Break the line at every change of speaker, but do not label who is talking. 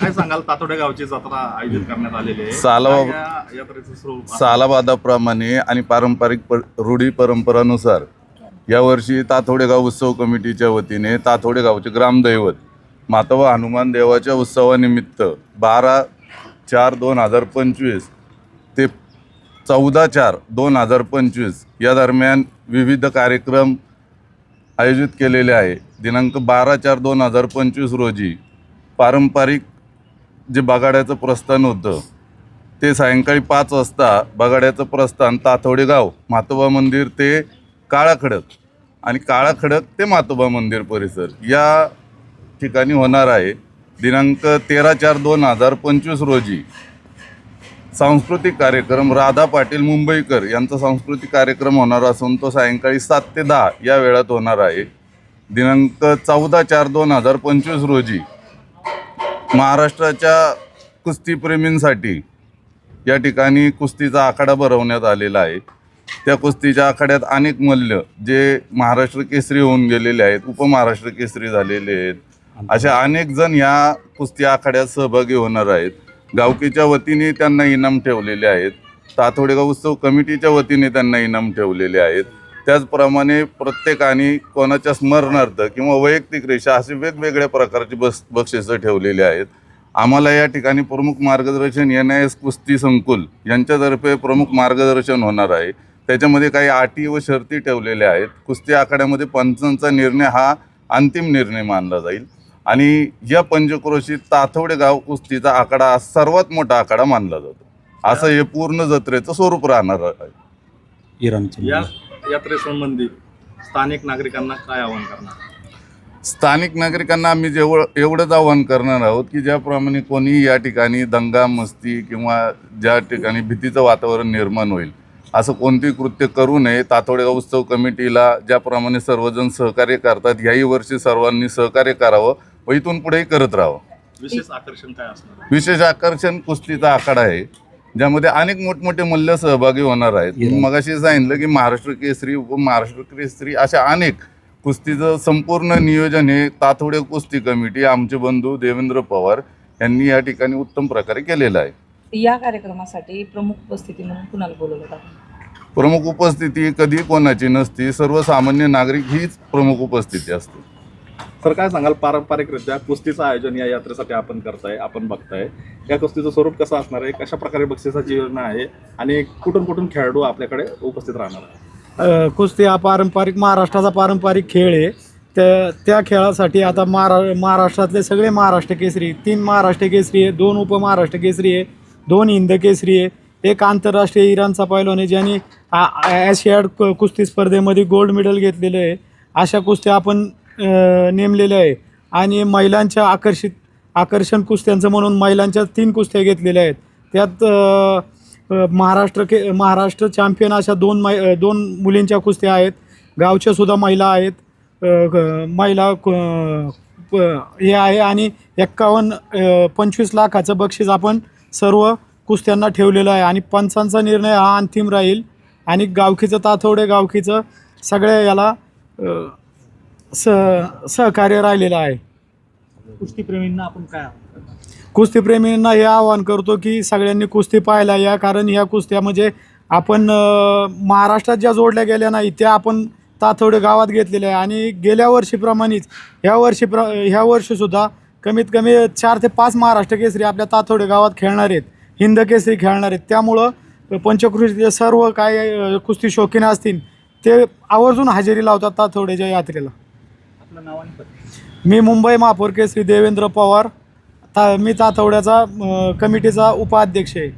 काय सांगाल? तातोडे गावची जत्रा आयोजित करण्यात आलेली आहे.
सालावा-
काय या यात्रेचं स्वरूप आहे?
सालाबादाप्रमाणे आणि पारंपरिक प रूढी परंपरानुसार यावर्षी ताथोडे गाव उत्सव कमिटीच्या वतीने ताथोडे गावचे ग्रामदैवत मातवा हनुमान देवाच्या उत्सवानिमित्त बारा चार दोन हजार पंचवीस ते चौदा चार दोन हजार पंचवीस या दरम्यान विविध कार्यक्रम आयोजित केलेले आहे. दिनांक बारा चार दोन हजार पंचवीस रोजी पारंपरिक जे बगाड्याचं प्रस्थान होतं ते सायंकाळी पाच वाजता बगाड्याचं प्रस्थान ताथोडे गाव मातोबा मंदिर ते काळाखडक आणि काळाखडक ते मातोबा मंदिर परिसर. या ठिकाणी होणार आहे दिनांक तेरा चार दोन हजार पंचवीस रोजी सांस्कृतिक कार्यक्रम राधा पाटील मुंबईकर यांचा सांस्कृतिक कार्यक्रम होणार असून तो सायंकाळी सात ते दहा या वेळात होणार आहे. दिनांक चौदा चार दोन हजार पंचवीस रोजी महाराष्ट्राच्या कुस्तीप्रेमींसाठी या ठिकाणी कुस्तीचा आखाडा भरवण्यात आलेला आहे. त्या कुस्तीच्या आखाड्यात अनेक मल्ल जे महाराष्ट्र केसरी होऊन गेलेले आहेत उपमहाराष्ट्र केसरी झालेले आहेत अशा अनेक जण या कुस्ती आखाड्यात सहभागी होणार आहेत. गावकीच्या वतीने त्यांना इनाम ठेवलेले आहेत. तातोडेगाव उत्सव कमिटीच्या वतीने त्यांना इनाम ठेवलेले आहेत. त्याचप्रमाणे प्रत्येकाने कोणाच्या स्मरणार्थ किंवा वैयक्तिक रेषा असे वेगवेगळ्या प्रकारची बस बक्षिसं ठेवलेली आहेत. आम्हाला या ठिकाणी प्रमुख मार्गदर्शन एन आय एस कुस्ती संकुल यांच्यातर्फे प्रमुख मार्गदर्शन होणार आहे. त्याच्यामध्ये काही अटी व शर्ती ठेवलेल्या आहेत. कुस्ती आखाड्यामध्ये पंचांचा निर्णय हा अंतिम निर्णय मानला जाईल. आणि या पंचक्रोशीत ताथवडे गाव कुस्तीचा आखाडा हा सर्वात मोठा आखाडा मानला जातो. असं हे पूर्ण जत्रेचं स्वरूप राहणार आहे.
इराणचे
या यात्रेसंबंधी स्थानिक नागरिकांना काय आवाहन करणार?
स्थानिक नागरिकांना आम्ही जेवढ एवढंच आवाहन करणार आहोत की ज्याप्रमाणे कोणी या ठिकाणी दंगा मस्ती किंवा ज्या ठिकाणी भीतीचं वातावरण निर्माण होईल असं कोणतेही कृत्य करू नये. तातोडेगाव उत्सव कमिटीला ज्याप्रमाणे सर्वजण सहकार्य करतात ह्याही वर्षी सर्वांनी सहकार्य करावं व इथून पुढेही करत राहावं.
विशेष आकर्षण काय असणार?
विशेष आकर्षण कुस्तीचा आखाडा आहे. ज्यामध्ये अनेक मोठमोठे मल्ल सहभागी होणार आहेत. मगाशी सांगितलं की महाराष्ट्र केसरी उपमहाराष्ट्र केसरी अशा अनेक कुस्तीचं संपूर्ण नियोजन हे ताथोडे कुस्ती कमिटी आमचे बंधू देवेंद्र पवार यांनी या ठिकाणी उत्तम प्रकारे केलेलं आहे.
या कार्यक्रमासाठी प्रमुख उपस्थिती म्हणून कुणाला बोलवलं
प्रमुख उपस्थिती कधी कोणाची नसती. सर्वसामान्य नागरिक हीच प्रमुख उपस्थिती असते.
तर काय सांगाल? पारंपरिकरित्या कुस्तीचं आयोजन या यात्रेसाठी आपण करताय आपण बघताय. या कुस्तीचं स्वरूप कसं असणार आहे? कशा प्रकारे बक्षिसाची योजना आहे? आणि कुठून कुठून खेळाडू आपल्याकडे उपस्थित राहणार आहे
कुस्ती हा पारंपरिक महाराष्ट्राचा पारंपरिक खेळ आहे. त्या त्या खेळासाठी आता महारा महाराष्ट्रातले सगळे महाराष्ट्र केसरी तीन महाराष्ट्र केसरी आहे दोन उपमहाराष्ट्र केसरी आहे दोन हिंद केसरी आहे एक आंतरराष्ट्रीय इराणचा पैलवान आहे ज्यांनी ॲशियाड कुस्ती स्पर्धेमध्ये गोल्ड मेडल घेतलेलं आहे. अशा कुस्त्या आपण नेमलेले आहे. आणि महिलांच्या आकर्षित आकर्षण कुस्त्यांचं म्हणून महिलांच्या तीन कुस्त्या घेतलेल्या आहेत. त्यात महाराष्ट्र के महाराष्ट्र चॅम्पियन अशा दोन मै दोन मुलींच्या कुस्त्या आहेत. गावच्या सुद्धा महिला आहेत. महिला प- हे आहे आणि एक्कावन्न पंचवीस लाखाचं बक्षीस आपण सर्व कुस्त्यांना ठेवलेलं आहे. आणि पंचांचा निर्णय हा अंतिम राहील. आणि गावकीचं ताथवडे गावकीचं सगळ्या याला स सहकार्य राहिलेलं आहे.
कुस्तीप्रेमींना आपण काय
कुस्तीप्रेमींना हे आवाहन करतो की सगळ्यांनी कुस्ती पाहायला या कारण ह्या कुस्त्या म्हणजे आपण अ, महाराष्ट्रात ज्या जोडल्या गेल्या नाही त्या आपण ताथवडे गावात घेतलेल्या आहे. आणि गेल्या वर्षीप्रमाणेच ह्या वर्षी प्र ह्या वर्षीसुद्धा कमीत कमी चार ते पाच महाराष्ट्र केसरी आपल्या ताथवडे गावात खेळणार आहेत. हिंद केसरी खेळणार आहेत. त्यामुळं पंचकृषीचे सर्व काय अ, कुस्ती शौकीन असतील ते आवर्जून हजेरी लावतात ताथवड्याच्या यात्रेला.
आपलं नाव आणि
मी मुंबई महापौर केसरी देवेंद्र पवार. ता मी तातवड्याचा कमिटीचा उपाध्यक्ष आहे.